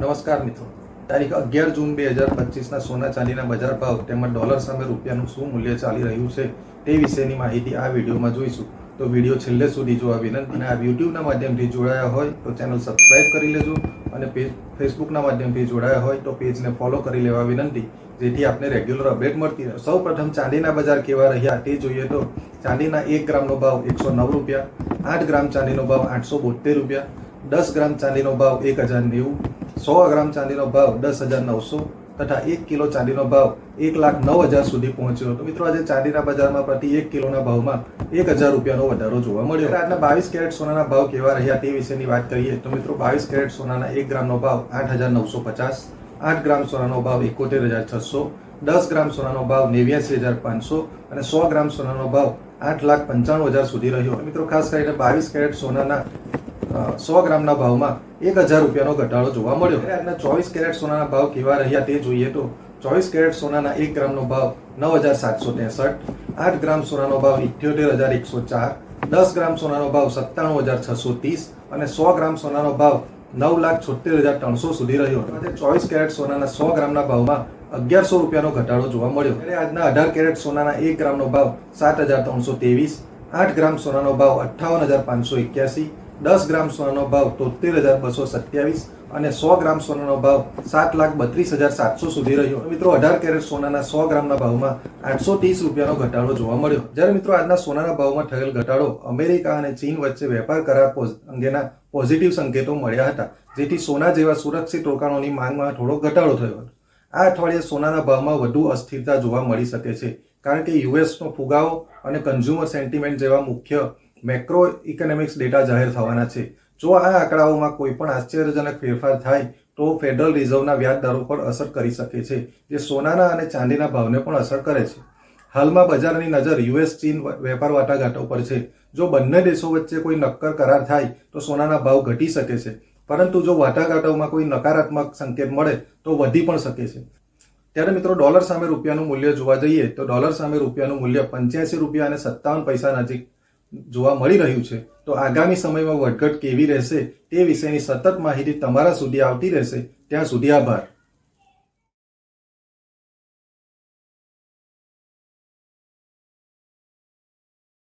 નમસ્કાર મિત્રો. તારીખ અગિયાર જૂન બે હજાર પચીસના સોના ચાંદીના બજાર ભાવ તેમજ ડોલર સામે રૂપિયાનું શું મૂલ્ય ચાલી રહ્યું છે તે વિશેની માહિતી આ વિડીયોમાં જોઈશું. તો વીડિયો છેલ્લે સુધી જોવા વિનંતી અને આ યુટ્યુબના માધ્યમથી જોડાયા હોય તો ચેનલ સબસ્ક્રાઇબ કરી લેજો અને પેજ ફેસબુકના માધ્યમથી જોડાયા હોય તો પેજને ફોલો કરી લેવા વિનંતી. જેથી આપને રેગ્યુલર અપડેટ મળતી રહે. સૌ પ્રથમ ચાંદીના બજાર કેવા રહ્યા તે જોઈએ તો ચાંદીના એક ગ્રામનો ભાવ એકસો નવ રૂપિયા, આઠ ગ્રામ ચાંદીનો ભાવ આઠસો બોતેર રૂપિયા, દસ ગ્રામ ચાંદીનો ભાવ એક હજાર નેવું સો ગ્રામ ચાંદીનો ભાવ દસ હજાર નવસો તથા એક કિલો ચાંદીનો ભાવ એક લાખ નવ હજાર સુધી પહોંચ્યો. હતો મિત્રો, આજે ચાંદીના બજારમાં પ્રતિ એક કિલોના ભાવમાં એક હજાર રૂપિયાનો વધારો જોવા મળ્યો. આજના બાવીસ કેરેટ સોનાના ભાવ કેવા રહ્યા તે વિશેની વાત કરીએ તો મિત્રો, બાવીસ કેરેટ સોનાના એક ગ્રામનો ભાવ આઠ હજાર નવસો પચાસ, આઠ ગ્રામ સોનાનો ભાવ એકોતેર હજાર છસો, દસ ગ્રામ સોનાનો ભાવ નેવ્યાસી હજાર પાંચસો અને સો ગ્રામ સોનાનો ભાવ આઠ લાખ પંચાણું હજાર સુધી રહ્યો. મિત્રો, ખાસ કરીને બાવીસ કેરેટ સોનાના સો ગ્રામના ભાવમાં એક હજાર રૂપિયાનો ઘટાડો જોવા મળ્યો. આજના ચોવીસ કેરેટ સોનાના ભાવ કેવા રહ્યા તે જોઈએ તો ચોવીસ કેરેટ સોનાના એક ગ્રામનો ભાવ નવ હજાર સાતસો ત્રેસઠ, આઠ ગ્રામ સોનાનો ભાવ ઇઠ્યોતેર હજાર એકસો ચાર, દસ ગ્રામ સોનાનો ભાવ સત્તાણું હજાર છસો ત્રીસ અને સો ગ્રામ સોનાનો ભાવ નવ લાખ છોતેર હજાર ત્રણસો સુધી રહ્યો. હતો ચોવીસ કેરેટ સોનાના સો ગ્રામના ભાવમાં અગિયારસો રૂપિયાનો ઘટાડો જોવા મળ્યો. ત્યારે આજના અઢાર કેરેટ સોનાના એક ગ્રામનો ભાવ સાત હજાર ત્રણસો ત્રેવીસ, આઠ ગ્રામ સોનાનો ભાવ અઠ્ઠાવન હજાર પાંચસો એક્યાસી દસ ગ્રામ સોનાનો ભાવ તોતેર હજાર બસો સત્યાવીસ અને સો ગ્રામ સોનાનો ભાવ સાત લાખ બત્રીસ હજાર સાતસો સુધી રહ્યો. મિત્રો, અઢાર કેરેટ સોનાના સો ગ્રામના ભાવમાં આઠસો ત્રીસ રૂપિયાનો ઘટાડો જોવા મળ્યો. જ્યારે મિત્રો, આજના સોનાના ભાવમાં થયેલ ઘટાડો અમેરિકા અને ચીન વચ્ચે વેપાર કરાર અંગેના પોઝિટિવ સંકેતો મળ્યા હતા. જેથી સોના જેવા સુરક્ષિત રોકાણોની માંગમાં થોડો ઘટાડો થયો હતો. આ અઠવાડિયે સોનાના ભાવમાં વધુ અસ્થિરતા જોવા મળી શકે છે. કારણ કે યુએસનો ફુગાવો અને કન્ઝ્યુમર સેન્ટિમેન્ટ જેવા મુખ્ય મેક્રો ઇકોનોમિક્સ ડેટા જાહેર થવાના છે. જો આ આંકડાઓમાં કોઈ પણ આશ્ચર્યજનક ફેરફાર થાય, તો ફેડરલ રિઝર્વના વ્યાજદરો પર અસર કરી શકે છે, જે સોનાના અને ચાંદીના ભાવને પણ અસર કરે છે. હાલમાં બજારની નજર યુએસ, ચીન વેપાર વાટાઘાટો પર છે. જો બંને દેશો વચ્ચે કોઈ નક્કર કરાર થાય, તો સોનાના ભાવ ઘટી શકે છે. પરંતુ જો વાટાઘાટોમાં કોઈ નકારાત્મક સંકેત મળે, તો વધી પણ શકે છે. ત્યારે મિત્રો, ડોલર સામે રૂપિયાનું મૂલ્ય જોવા જઈએ, તો ડોલર સામે રૂપિયાનું મૂલ્ય પંચ્યાસી રૂપિયા અને સત્તાવન પૈસા નજીક જોવા મળી રહ્યું છે. તો આગામી સમયમાં વધઘટ કેવી રહેશે તે વિશેની સતત માહિતી તમારા સુધી આવતી રહેશે. ત્યાં સુધી આભાર.